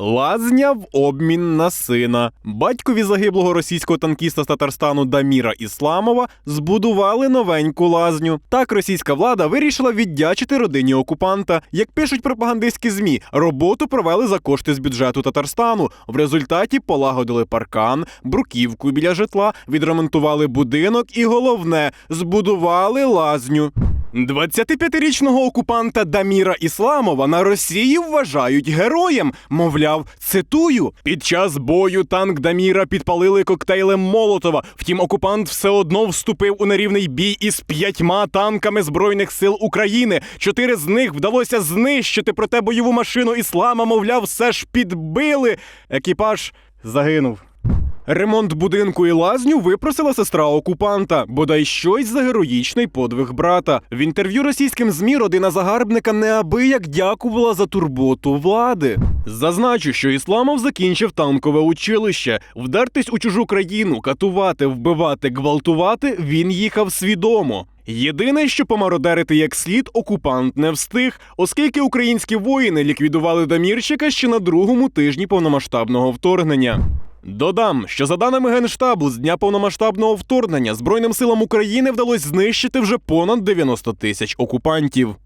Лазня в обмін на сина. Батькові загиблого російського танкіста з Татарстану Даміра Ісламова збудували новеньку лазню. Так російська влада вирішила віддячити родині окупанта. Як пишуть пропагандистські змі, роботу провели за кошти з бюджету Татарстану. В результаті полагодили паркан, бруківку біля житла, відремонтували будинок і головне збудували лазню. 25-річного окупанта Даміра Ісламова на Росії вважають героєм. Мовляв, цитую: під час бою танк Даміра підпалили коктейлем Молотова. Втім, окупант все одно вступив у нерівний бій із п'ятьма танками збройних сил України. Чотири з них вдалося знищити, проте бойову машину іслама, мовляв, все ж підбили. Екіпаж загинув. Ремонт будинку і лазню випросила сестра окупанта, бодай щось за героїчний подвиг брата. В інтерв'ю російським змі родина загарбника неабияк дякувала за турботу влади. Зазначу, що Ісламов закінчив танкове училище. Вдертись у чужу країну, катувати, вбивати, гвалтувати він їхав свідомо. Єдине, що помародерити як слід, окупант не встиг, оскільки українські воїни ліквідували Дамірчика ще на другому тижні повномасштабного вторгнення. Додам, що за даними Генштабу, з дня повномасштабного вторгнення Збройним силам України вдалося знищити вже понад 90 тисяч окупантів.